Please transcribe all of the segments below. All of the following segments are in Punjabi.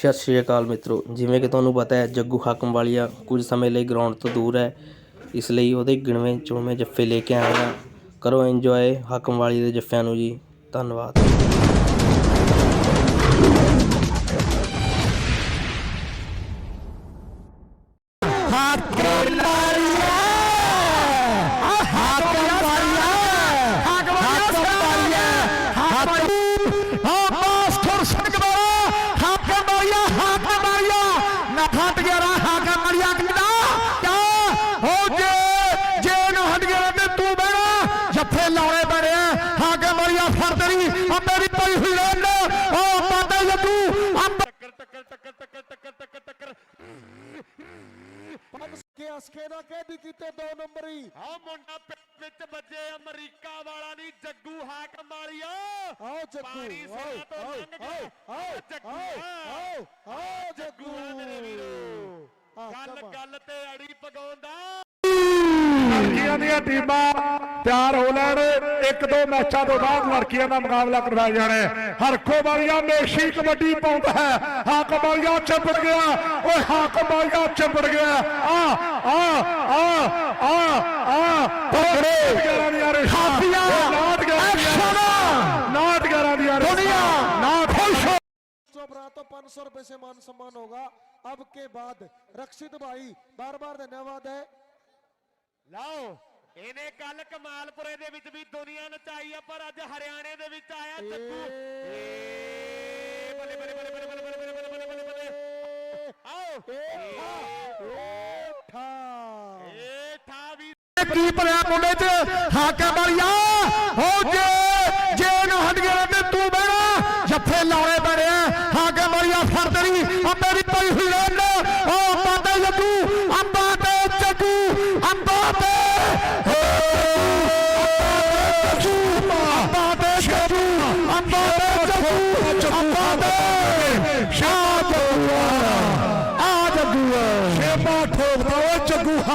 ਸਤਿ ਸ਼੍ਰੀ ਅਕਾਲ ਮਿੱਤਰੋ। ਜਿਵੇਂ ਕਿ ਤੁਹਾਨੂੰ ਪਤਾ ਹੈ, ਜੱਗੂ ਹਾਕਮ ਵਾਲੀਆ ਕੁਝ ਸਮੇਂ ਲਈ ਗਰਾਊਂਡ ਤੋਂ ਦੂਰ ਹੈ। ਇਸ ਲਈ ਉਹਦੇ ਗਿਣਵੇਂ ਚੋਣਵੇਂ ਜੱਫੇ ਲੈ ਕੇ ਆਏ ਹਾਂ ਕਰੋ ਇੰਜੋਏ ਹਾਕਮ ਵਾਲੀ ਦੇ ਜੱਫਿਆਂ ਨੂੰ ਜੀ। ਧੰਨਵਾਦ। ਹੋਈ ਰਹਿਣ ਉਹ ਪਾਦਾ ਜੱਗੂ ਅੰਬ ਟੱਕਰ ਟੱਕਰ ਟੱਕਰ ਟੱਕਰ ਟੱਕਰ ਟੱਕਰ ਟੱਕਰ। ਕੇ ਅਸਕੇ ਦਾ ਕਹਿਦੀ ਕੀਤੇ ਦੋ ਨੰਬਰੀ। ਆ ਮੁੰਡਾ ਪਿੱਠ ਵਿੱਚ ਵੱਜੇ ਅਮਰੀਕਾ ਵਾਲਾ ਨਹੀਂ ਜੱਗੂ ਹਾਕਮ ਵਾਲੀਆ ਆਓ ਜੱਗੂ ਪਾਣੀ ਆਓ ਸਿਰਾਂ ਤੋਂ ਆਓ ਲੰਘ ਗਿਆ। ਆਓ ਜੱਗੂ ਆਓ ਆਓ ਆਓ ਜੱਗੂ ਆ ਮੇਰੇ ਵੀਰੋ। ਗੱਲ। ਗੱਲ ਤੇ ਅੜੀ ਪਗਾਉਂਦਾ ਲੜਕੀਆਂ ਦੀਆਂ ਟੀਮਾਂ ਤਿਆਰ ਹੋ ਲੈਣ ਇੱਕ ਦੋ ਮੈਚਾਂ ਤੋਂ ਬਾਅਦ ਲੜਕੀਆਂ ਦਾ ਮੁਕਾਬਲਾ ਕਰਵਾਇਆ ਜਾਣਾ ਹੈ ਹਰਖੋ ਵਾਲੀਆ ਮੇਸ਼ੀ ਕਬੱਡੀ ਪਾਉਂਦਾ ਹੈ ਹਾਕਮ ਵਾਲੀਆ ਚਿਪੜ ਗਿਆ ਓਏ ਹਾਕਮ ਵਾਲੀਆ ਚਿਪੜ ਗਿਆ ਆ ਆ ਆ ਆ ਆ ਤਗੜੇ 11 ਦੀਆਂ ਰੇਸ਼ਾਂ ਹਾਥੀਆਂ 11 ਦੀਆਂ ਨਾਟ 11 ਦੀਆਂ ਦੁਨੀਆ ਨਾਟ ਖੁਸ਼ सौ तो पाँच सौ रुपए से मान सम्मान होगा अब के बाद रक्षित भाई बार बार धन्यवाद है ਲਓ ਇਹਨੇ ਕੱਲ ਕਮਾਲਪੁਰੇ ਦੇ ਵਿੱਚ ਵੀ ਦੁਨੀਆ ਨਚਾਈ ਆ ਪਰ ਅੱਜ ਹਰਿਆਣੇ ਦੇ ਵਿੱਚ ਆਇਆ ਏ। ਬੱਲੇ ਬੱਲੇ ਬੱਲੇ ਬੱਲੇ ਬੱਲੇ ਬੱਲੇ ਬੱਲੇ ਬੱਲੇ ਬੱਲੇ ਬੱਲੇ। ਆਓ। ठा ਏ ਠਾ। ਵੀ। ਕੀ ਭਰਿਆ ਮੁੰਡੇ ਚ? ਹਾਕਮ ਵਾਲੀਆ ਹੋ ਜੇ ਜੇ ਇਹਨੂੰ ਹੰਡੀਆਂ ਤੇ ਤੂੰ ਬਹਿਣਾ ਜੱਫੇ ਲਾਉਣੇ ਪੈਣੇ ਆ। ਹਾਕਮ ਵਾਲੀਆ ਫਰਦਰੀ ਅੰਬੇ ਦੀ ਪਈ ਹੋਈ ਰਹਿਣ ਉਹ ਪਾਦਾ ਜੱਗੂ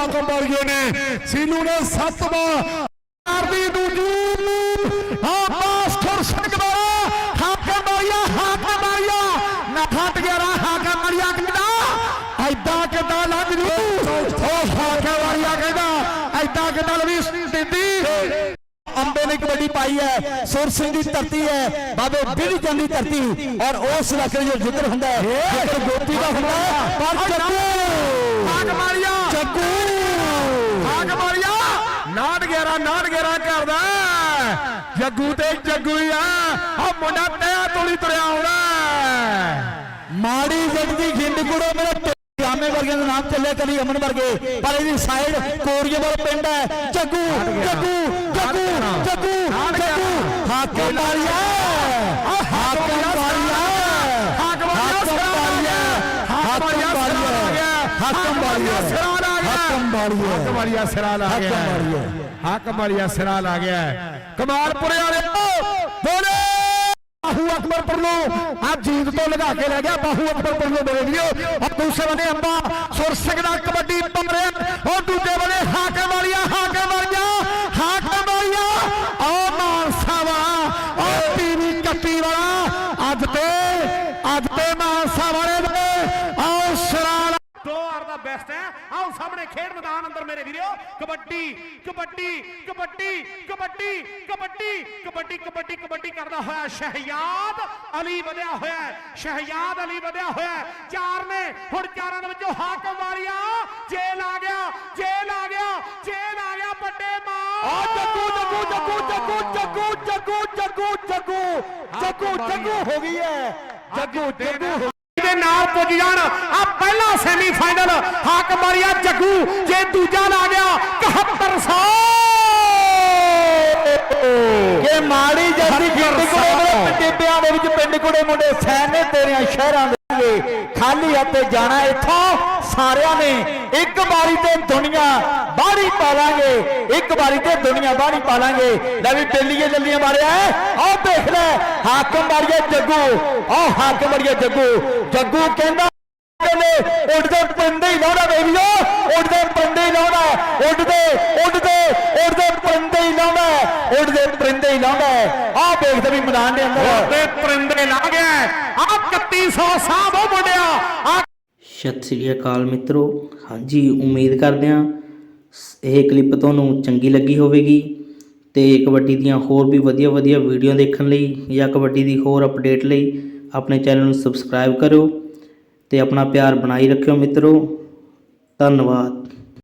ਹਾਕਮ ਵਾਲੀਏ ਨੇ ਸੀਨੂ ਨੇ ਸੱਤਵਾਂ ਮਾਰਦੀ ਦੂਜੀ ਆ ਮਾਸਟਰ ਸਿੰਘ ਦਾ ਹਾਕਮ ਵਾਲੀਆ ਹਾਕਮ ਵਾਲੀਆ ਨਾ ਫਟ ਗਿਆ ਰਾ ਹਾਕਮ ਵਾਲੀਆ ਕਹਿੰਦਾ। ਐਦਾਂ ਕਿਦਾਂ ਲੱਗ ਜੂ? ਉਹ ਹਾਕਮ ਵਾਲੀਆ ਕਹਿੰਦਾ। ਐਦਾਂ ਕਿਦਾਂ ਲਵੀ ਦਿੰਦੀ ਅੰਬੇ ਨੇ ਕਬੱਡੀ ਪਾਈ ਹੈ ਸੁਰ ਸਿੰਘ ਦੀ ਧਰਤੀ ਹੈ ਬਾਬੇ ਬਿਲ ਦੀ ਧਰਤੀ। ਔਰ ਉਸ ਇਲਾਕੇ ਜੋ ਜ਼ਿਕਰ ਹੁੰਦਾ ਹੈ ਗੋਪੀ ਦਾ ਹੁੰਦਾ ਪਰ ਜੱਗੂ ਹਾਕਮ 911 ਜੱਗੂ ਤੇ ਜੱਗੂ ਆ। ਆ ਮੁੰਡਾ ਤਿਆ ਤੋਲੀ ਤੁਰਿਆ ਆਉਣਾ ਮਾੜੀ ਜੱਗਦੀ ਖਿੰਡਕੁੜੋ ਮੇਰੇ ਰਾਮੇ ਵਰਗੇ ਦਾ ਨਾਮ ਚੱਲਿਆ ਕਲੀ ਅਮਨ ਵਰਗੇ। ਪਰ ਇਹਦੀ ਸਾਈਡ ਕੋਰੀਏ ਕੋਰੀਏਵਲ ਪਿੰਡ ਹੈ। ਜੱਗੂ ਜੱਗੂ ਜੱਗੂ ਜੱਗੂ ਜੱਗੂ। ਹਾਕੇ ਮਾਰਿਆ ਹਾਕੇ ਮਾਰਿਆ ਹਾਕੇ ਮਾਰਿਆ ਹਾਕੇ ਮਾਰਿਆ ਹਾਕੇ ਮਾਰਿਆ ਹਾਕਮ ਵਾਲੀਆ ਹਾਕਮ ਵਾਲੀਆ ਸਿਰਾ ਲਾ ਗਿਆ ਹਾਕਮ ਵਾਲੀਆ ਹਾਕਮ ਵਾਲੀਆ ਸਿਰਾ ਲਾ ਗਿਆ ਕਮਾਲਪੁਰੇ ਵਾਲੇ ਬੋਲੇ। ਬਾਹੂ ਅਕਬਰ ਪਰਲੋ ਆ ਜੀਤ ਤੋਂ ਲਗਾ ਕੇ ਲੈ ਗਿਆ। ਬਾਹੂ ਅਕਬਰ ਪਰਲੋ ਮੇਰੇ ਵੀਰੋ ਔਰ ਦੂਸਰੇ ਬੰਨੇ ਅੰਬਾ। ਸੁਰ ਸਿੰਘ ਦਾ ਕਬੱਡੀ ਪਾ ਰਿਹਾ ਔਰ ਦੂਜੇ ਬੰਨੇ ਹਾਕਮ ਵਾਲੀਆ ਹਾਕਮ ਵਾਲੀਆ ਹਾਕਮ ਵਾਲੀਆ। ਔਰ ਮਾਨਸਾ ਵਾਲਾ ਔਰ ਟੀਵੀ ਕੱਟੀ ਵਾਲਾ। ਅੱਜ ਤੇ ਅੱਜ ਤੇ ਆਓ ਸਾਹਮਣੇ ਖੇਡ ਮੈਦਾਨ ਅੰਦਰ ਮੇਰੇ ਵੀਰੋ ਕਬੱਡੀ ਕਬੱਡੀ ਕਬੱਡੀ ਕਬੱਡੀ ਕਬੱਡੀ ਕਬੱਡੀ ਕਬੱਡੀ ਕਬੱਡੀ ਕਰਦਾ ਹੋਇਆ ਸ਼ਹਿਯਾਦ ਅਲੀ ਵਧਿਆ ਹੋਇਆ ਹੈ। ਸ਼ਹਿਯਾਦ ਅਲੀ ਵਧਿਆ ਹੋਇਆ ਹੈ। ਚਾਰ ਨੇ ਹੁਣ ਚਾਰਾਂ ਦੇ ਵਿੱਚੋਂ ਹਾਕਮ ਵਾਲੀਆ ਜੇਲ ਆ ਗਿਆ ਜੇਲ ਆ ਗਿਆ ਜੇਲ ਆ ਗਿਆ ਵੱਡੇ ਮਾਂ ਆ ਜੱਗੂ ਜੱਗੂ ਜੱਗੂ ਜੱਗੂ ਜੱਗੂ ਜੱਗੂ ਜੱਗੂ ਜੱਗੂ ਜੱਗੂ ਜੱਗੂ ਹੋ ਗਈ ਹੈ ਜੱਗੂ ਜੱਗੂ ਹੋ ਦੇ ਨਾਲ ਪੁੱਜ ਜਾਣ। ਆ ਪਹਿਲਾ ਸੈਮੀਫਾਈਨਲ ਹਾਕਮ ਵਾਲੀਆ ਜੱਗੂ ਜੇ ਦੂਜਾ ਲਾ ਗਿਆ 7100 ਕਿ ਮਾੜੀ ਜੱਦੀ ਗਿੱਟ ਕੋਲੇ ਦੇ ਪਿੰਡ ਕੋਲੇ ਮੁੰਡੇ ਸੈਨ ਨੇ ਤੇਰਿਆਂ ਸ਼ਹਿਰਾਂ ਦੇ ਖਾਲੀ ਹੱਥੇ ਜਾਣਾ ਇੱਥੋਂ। ਸਾਰਿਆਂ ਨੇ ਇੱਕ ਵਾਰੀ ਤੇ ਦੁਨੀਆ ਬਾਹਰੀ ਪਾਲਾਂਗੇ ਇੱਕ ਵਾਰੀ ਤੇ ਦੁਨੀਆ ਬਾਹਰੀ ਪਾ ਲਾਂਗੇ। ਲੈ ਵੀ ਬੇਲੀਏ ਜੱਲੀਆਂ ਮਾਰਿਆ ਆਹ ਦੇਖ ਲੈ, ਹਾਕਮ ਵਾਲੀਏ ਜੱਗੂ। ਆਹ ਹਾਕਮ ਵਾਲੀਏ ਜੱਗੂ। ਜੱਗੂ ਕਹਿੰਦਾ ਨੇ ਉੱਡਦੇ ਪਿੰਡ ਹੀ ਲਾਉਣਾ ਬੇਬੀਓ ਉੱਡਦੇ ਪੰਡੇ ਹੀ ਲਾਉਣਾ ਉੱਡਦੇ ਉੱਡਦੇ ਉੱਡਦੇ ਪੰਡੇ ਹੀ ਲਾਉਣਾ ਉੱਡਦੇ ਪਰਿੰਦੇ ਹੀ ਲਾਉਣਾ ਆਹ ਵੇਖਦੇ ਵੀ ਮੈਦਾਨ ਦੇ ਅੰਦਰ। ਤੇ ਪਰਿੰਦੇ ਲਾ ਗਿਆ ਆ 3100 ਸਾਹਿਬ ਉਹ ਮੁੰਡਿਆ ਸਤਿ ਸ੍ਰੀ ਅਕਾਲ ਮਿੱਤਰੋ। ਹਾਂਜੀ ਉਮੀਦ ਕਰਦੇ ਹਾਂ ਇਹ ਕਲਿੱਪ ਤੁਹਾਨੂੰ ਚੰਗੀ ਲੱਗੀ ਹੋਵੇਗੀ ਤੇ ਕਬੱਡੀ ਦੀਆਂ ਹੋਰ ਵੀ ਵਧੀਆ ਵਧੀਆ ਵੀਡੀਓ ਦੇਖਣ ਲਈ ਜਾਂ ਕਬੱਡੀ ਦੀ ਹੋਰ ਅਪਡੇਟ ਲਈ ਆਪਣੇ ਚੈਨਲ ਨੂੰ ਸਬਸਕ੍ਰਾਈਬ ਕਰੋ ਤੇ ਆਪਣਾ ਪਿਆਰ ਬਣਾਈ ਰੱਖਿਓ ਮਿੱਤਰੋ। ਧੰਨਵਾਦ।